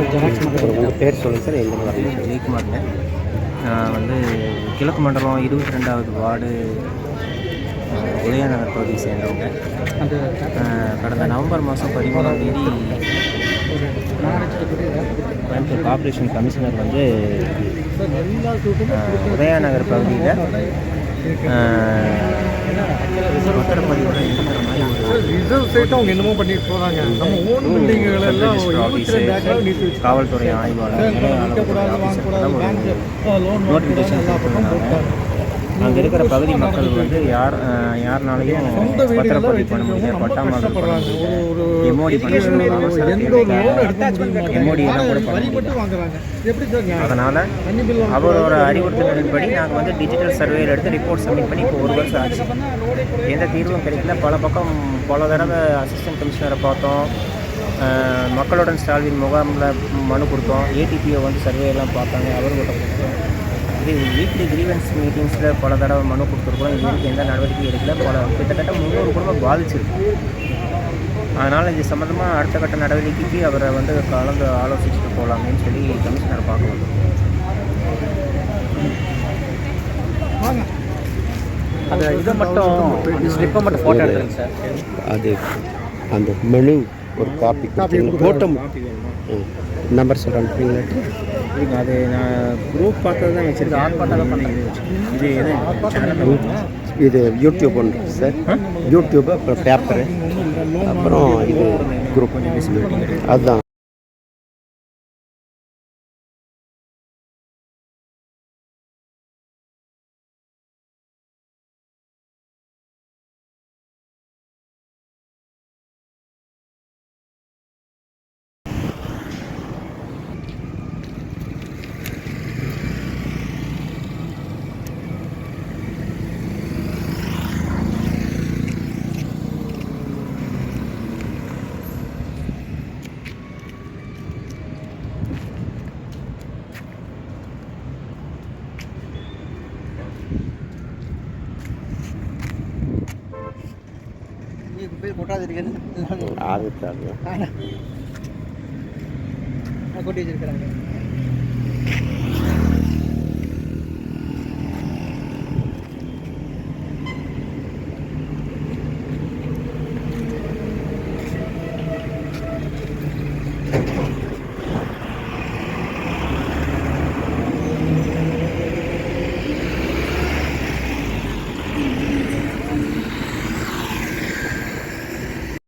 உங்கள் பேர் சொல்லுங்கள் சார் எங்கே வரீங்க ஜெயக்குமார்ங்க. நான் வந்து கிழக்கு மண்டலம் இருபத்தி ரெண்டாவது வார்டு உதயநகர் பகுதியை சேர்ந்தவங்க. கடந்த நவம்பர் மாதம் பதிமூணாம் தேதி கோயம்புத்தூர் கார்ப்பரேஷன் கமிஷனர் வந்து உதயநகர் பகுதியில் என்னமோ பண்ணிட்டு காவல்துறை ஆய்வாளர் நோட்டிஃபிகேஷன் அங்கே இருக்கிற பகுதி மக்கள் வந்து யார் யாருனாலையும் பத்திரப்பதிவு பண்ண முடியல பண்ண முடியல எம்ஓடி பண்ண எம்ஓடி எல்லாம் கூட பண்ண முடியல? அதனால் அவரோட அறிவுறுத்தலின்படி நாங்கள் வந்து டிஜிட்டல் சர்வேயில் எடுத்து ரிப்போர்ட் சப்மிட் பண்ணி இப்போ ஒரு வருஷம் ஆச்சு. எந்த தீர்வும் கிடைக்கல. பல பக்கம் பல தடவை அசிஸ்டன்ட் கமிஷனரை பார்த்தோம். மக்களுடன் ஸ்டாலின் முகாமில் மனு கொடுத்தோம். ஏடிபியை வந்து சர்வே எல்லாம் பார்த்தாங்க. அவர்கிட்ட கொடுத்தோம். இது வீக்லி கிரீவன்ஸ் மீட்டிங்ஸில் பல தடவை மனு கொடுத்துருக்கோம். இது வரைக்கும் எந்த நடவடிக்கையும் எடுக்கல. பல கிட்டத்தட்ட முந்நூறு குடும்பம் பாதிச்சிருக்கு. அதனால் இது சம்மந்தமாக அடுத்த கட்ட நடவடிக்கைக்கு அவரை வந்து கலந்து ஆலோசிச்சுட்டு போகலாமேன்னு சொல்லி கமிஷனர் பார்க்க வந்தோம் அந்த இதை மட்டும் ஸ்லிப்பை மட்டும் ஃபோட்டோ எடுத்துருங்க சார். அது அந்த மெனு ஒரு காப்பி ஃபோட்டோ நம்பர் அனுப்புறீங்களா இல்லைங்க அது நான் குரூப் பார்த்தது தான் வச்சுருக்கேன் ஆட் பண்ணாத பண்ண இது இது யூடியூப் ஒன்று சார். யூடியூப் அப்புறம் பேப்பரு அப்புறம் இது குரூப் அதுதான். போய் கொட்டாது அது தான் கொட்டி வச்சிருக்கிறாங்க.